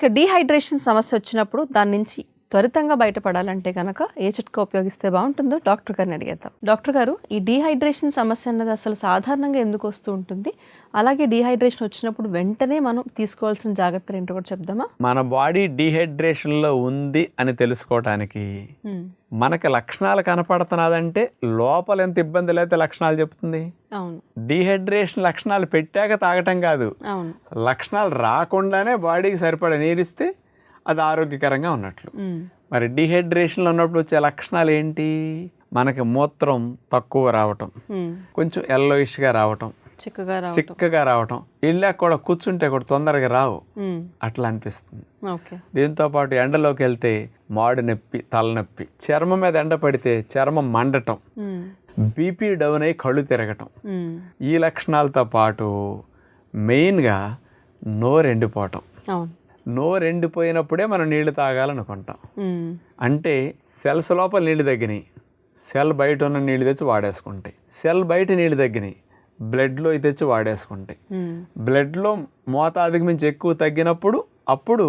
ఇక డీహైడ్రేషన్ సమస్య వచ్చినప్పుడు దాని నుంచి త్వరితంగా బయటపడాలంటే కనుక ఏ చిట్కా ఉపయోగిస్తే బాగుంటుందో డాక్టర్ గారిని అడిగేద్దాం. డాక్టర్ గారు ఈ డీహైడ్రేషన్ సమస్య అన్నది అసలు సాధారణంగా ఎందుకు వస్తూ ఉంటుంది? అలాగే డీహైడ్రేషన్ వచ్చినప్పుడు వెంటనే మనం తీసుకోవాల్సిన జాగ్రత్తలు ఏంటో కూడా చెప్దామా? మన బాడీ డీహైడ్రేషన్లో ఉంది అని తెలుసుకోవటానికి మనకి లక్షణాలు కనపడుతున్నదంటే లోపల ఎంత ఇబ్బందులు అయితే లక్షణాలు చెప్తుంది? అవును. డీహైడ్రేషన్ లక్షణాలు పెట్టాక తాగటం కాదు. అవును. లక్షణాలు రాకుండానే బాడీకి సరిపడ నీరిస్తే అది ఆరోగ్యకరంగా ఉన్నట్లు. మరి డీహైడ్రేషన్లో ఉన్నప్పుడు వచ్చే లక్షణాలు ఏంటి? మనకి మూత్రం తక్కువ రావటం. కొంచెం ఎల్లోయిష్గా రావటం. చిక్కగా రావటం. చిక్కగా రావటం. ఇళ్ళకి కూడా కూర్చుంటే కూడా తొందరగా రావు. అట్లా అనిపిస్తుంది. దీంతో పాటు ఎండలోకి వెళ్తే మాడు నొప్పి తలనొప్పి చర్మం మీద ఎండ పడితే చర్మం మండటం బీపీ డౌన్ అయ్యి కళ్ళు తిరగటం. ఈ లక్షణాలతో పాటు మెయిన్గా నోరు ఎండిపోవటం నోరు ఎండిపోయినప్పుడే మనం నీళ్ళు తాగాలనుకుంటాం. అంటే సెల్స్ లోపల నీళ్ళు తగ్గినాయి. సెల్ బయట ఉన్న నీళ్ళు తెచ్చి వాడేసుకుంటాయి. సెల్ బయట నీళ్ళు తగ్గినాయి. బ్లడ్లో తెచ్చి వాడేసుకుంటాయి. బ్లడ్లో మోతాదుకి మించి ఎక్కువ తగ్గినప్పుడు అప్పుడు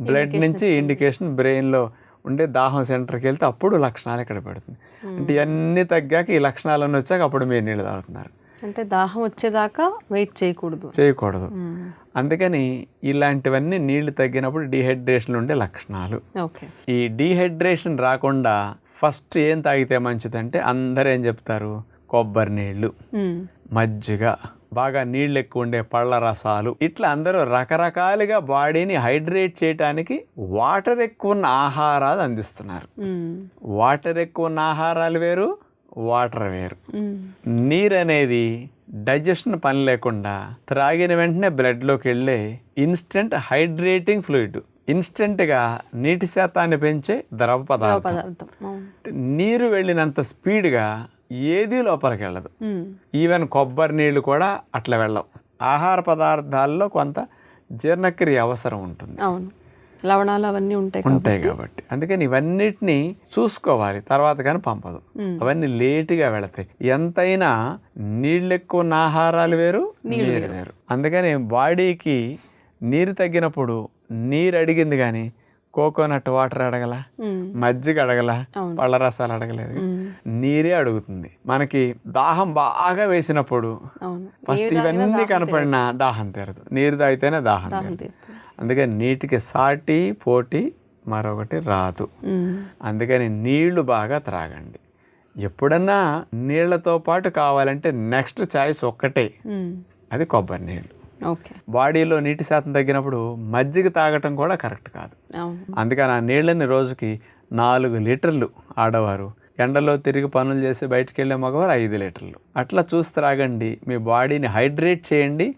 బ్లడ్ నుంచి ఇండికేషన్ బ్రెయిన్లో ఉండే దాహం సెంటర్కి వెళ్తే అప్పుడు లక్షణాలు ఇక్కడ పెడుతుంది అంటే ఇవన్నీ తగ్గాక ఈ లక్షణాలన్నీ వచ్చాక అప్పుడు మీరు నీళ్ళు తాగుతున్నారు. అంటే దాహం వచ్చేదాకా వెయిట్ చేయకూడదు. చేయకూడదు. అందుకని ఇలాంటివన్నీ నీళ్ళు తగ్గినప్పుడు డీహైడ్రేషన్ ఉండే లక్షణాలు. ఈ డీహైడ్రేషన్ రాకుండా ఫస్ట్ ఏం తాగితే మంచిదంటే అందరూ ఏం చెప్తారు? కొబ్బరి ఉమ్, మజ్జిగ. బాగా నీళ్ళు ఎక్కువ ఉండే పళ్ళ రసాలు. ఇట్లా అందరూ రకరకాలుగా బాడీని హైడ్రేట్ చేయడానికి వాటర్ ఎక్కువ ఉన్న ఆహారాలు అందిస్తున్నారు. వాటర్ ఎక్కువ ఉన్న ఆహారాలు వేరు వాటర్ వేరు. నీరు అనేది డైజెషన్ పని లేకుండా త్రాగిన వెంటనే బ్లడ్లోకి వెళ్ళే ఇన్స్టెంట్ హైడ్రేటింగ్ ఫ్లూయిడ్. ఇన్స్టెంట్గా నీటి శాతాన్ని పెంచే ద్రవ పదార్థం. నీరు వెళ్ళినంత స్పీడ్గా ఏదీ లోపలికి వెళ్ళదు. ఈవెన్ కొబ్బరి నీళ్ళు కూడా అట్లా వెళ్ళవు. ఆహార పదార్థాల్లో కొంత జీర్ణక్రియ అవసరం ఉంటుంది. అవును. లవణాలు అవన్నీ ఉంటాయి. ఉంటాయి కాబట్టి. అందుకని ఇవన్నిటిని చూసుకోవాలి. తర్వాత కానీ పంపదు. అవన్నీ లేటుగా వెళతాయి. ఎంతైనా నీళ్ళు ఎక్కువ ఉన్న ఆహారాలు వేరు నీరు వేరు. అందుకని బాడీకి నీరు తగ్గినప్పుడు నీరు అడిగింది కానీ కోకోనట్ వాటర్ అడగల మజ్జిగ అడగల. పళ్ళ రసాలు అడగలేదు. నీరే అడుగుతుంది. మనకి దాహం బాగా వేసినప్పుడు ఫస్ట్ ఇవన్నీ కనపడినా దాహం తీరదు. నీరు తాగితేనే దాహం తీరదు. అందుకని నీటికి సాటి పోటీ మరొకటి రాదు. అందుకని నీళ్ళు బాగా త్రాగండి. ఎప్పుడన్నా నీళ్ళతో పాటు కావాలంటే నెక్స్ట్ చాయిస్ ఒక్కటే. అది కొబ్బరి నీళ్ళు బాడీలో నీటి శాతం తగ్గినప్పుడు మజ్జిగ తాగటం కూడా కరెక్ట్ కాదు. అందుకని ఆ నీళ్ళని రోజుకి నాలుగు లీటర్లు ఆడవారు. ఎండలో తిరిగి పనులు చేసి బయటికి వెళ్ళే మగవారు ఐదు లీటర్లు. అట్లా చూసి త్రాగండి. మీ బాడీని హైడ్రేట్ చేయండి.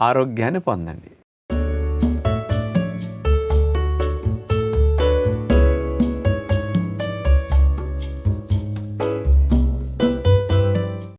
ఆరోగ్యాన్ని పొందండి.